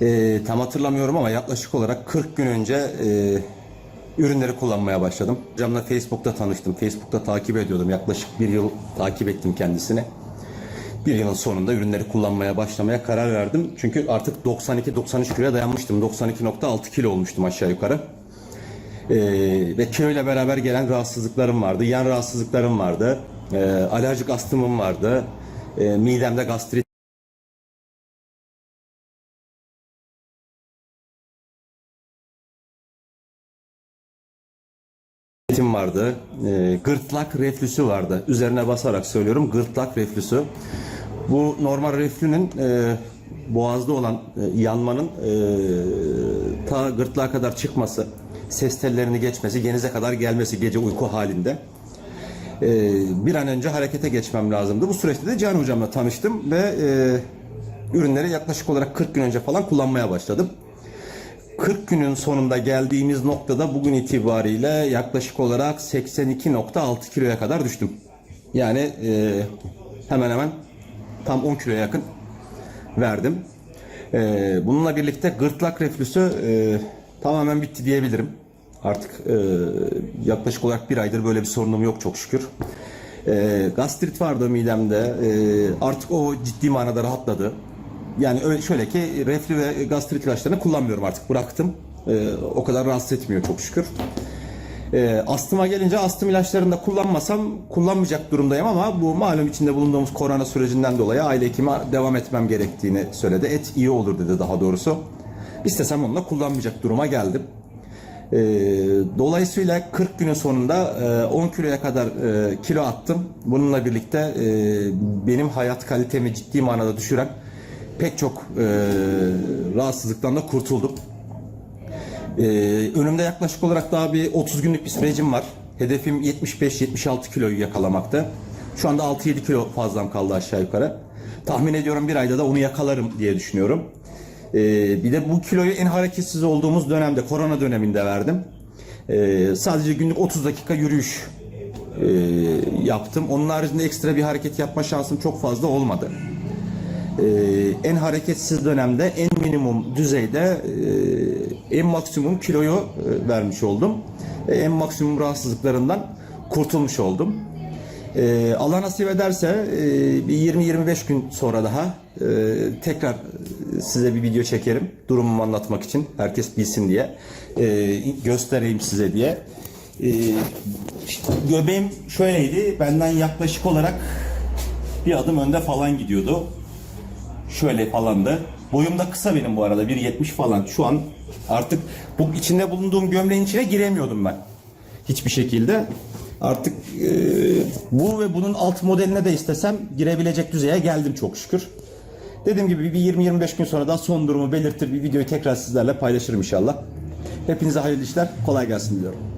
E, tam hatırlamıyorum ama yaklaşık olarak 40 gün önce e, ürünleri kullanmaya başladım. Hocamla Facebook'ta tanıştım. Facebook'ta takip ediyordum. Yaklaşık bir yıl takip ettim kendisini. Bir yılın sonunda ürünleri kullanmaya başlamaya karar verdim. Çünkü artık 92-93 kiloya dayanmıştım. 92.6 kilo olmuştum aşağı yukarı. Ee, ve kilo ile beraber gelen rahatsızlıklarım vardı. Yan rahatsızlıklarım vardı. Ee, alerjik astımım vardı. Ee, midemde gastrit Tim vardı. Ee, gırtlak reflüsü vardı. Üzerine basarak söylüyorum gırtlak reflüsü. Bu normal reflünün e, boğazda olan e, yanmanın e, ta gırtlağa kadar çıkması, ses tellerini geçmesi, genize kadar gelmesi gece uyku halinde. E, bir an önce harekete geçmem lazımdı. Bu süreçte de Can hocamla tanıştım ve e, ürünleri yaklaşık olarak 40 gün önce falan kullanmaya başladım. 40 günün sonunda geldiğimiz noktada bugün itibariyle yaklaşık olarak 82.6 kiloya kadar düştüm. Yani e, hemen hemen tam 10 kiloya yakın verdim. E, bununla birlikte gırtlak reflüsü e, tamamen bitti diyebilirim. Artık e, yaklaşık olarak bir aydır böyle bir sorunum yok çok şükür. E, gastrit vardı midemde. E, artık o ciddi manada rahatladı. Yani öyle şöyle ki reflü ve gastrit ilaçlarını kullanmıyorum artık bıraktım. Ee, o kadar rahatsız etmiyor çok şükür. Ee, astıma gelince astım ilaçlarını da kullanmasam kullanmayacak durumdayım ama bu malum içinde bulunduğumuz korona sürecinden dolayı aile hekime devam etmem gerektiğini söyledi. Et iyi olur dedi daha doğrusu. İstesem onu da kullanmayacak duruma geldim. Ee, dolayısıyla 40 günün sonunda e, 10 kiloya kadar e, kilo attım. Bununla birlikte e, benim hayat kalitemi ciddi manada düşüren pek çok e, rahatsızlıktan da kurtuldum. E, önümde yaklaşık olarak daha bir 30 günlük bir sürecim var. Hedefim 75-76 kiloyu yakalamakta. Şu anda 6-7 kilo fazlam kaldı aşağı yukarı. Tahmin ediyorum bir ayda da onu yakalarım diye düşünüyorum. E, bir de bu kiloyu en hareketsiz olduğumuz dönemde, korona döneminde verdim. E, sadece günlük 30 dakika yürüyüş e, yaptım. Onun haricinde ekstra bir hareket yapma şansım çok fazla olmadı. Ee, en hareketsiz dönemde en minimum düzeyde e, en maksimum kiloyu e, vermiş oldum. E, en maksimum rahatsızlıklarından kurtulmuş oldum. E, Allah nasip ederse e, bir 20-25 gün sonra daha e, tekrar size bir video çekerim. Durumumu anlatmak için. Herkes bilsin diye. E, göstereyim size diye. E, göbeğim şöyleydi. Benden yaklaşık olarak bir adım önde falan gidiyordu şöyle falandı. Boyum da kısa benim bu arada 1.70 falan. Şu an artık bu içinde bulunduğum gömleğin içine giremiyordum ben. Hiçbir şekilde. Artık e, bu ve bunun alt modeline de istesem girebilecek düzeye geldim çok şükür. Dediğim gibi bir 20-25 gün sonra da son durumu belirtir bir videoyu tekrar sizlerle paylaşırım inşallah. Hepinize hayırlı işler, kolay gelsin diliyorum.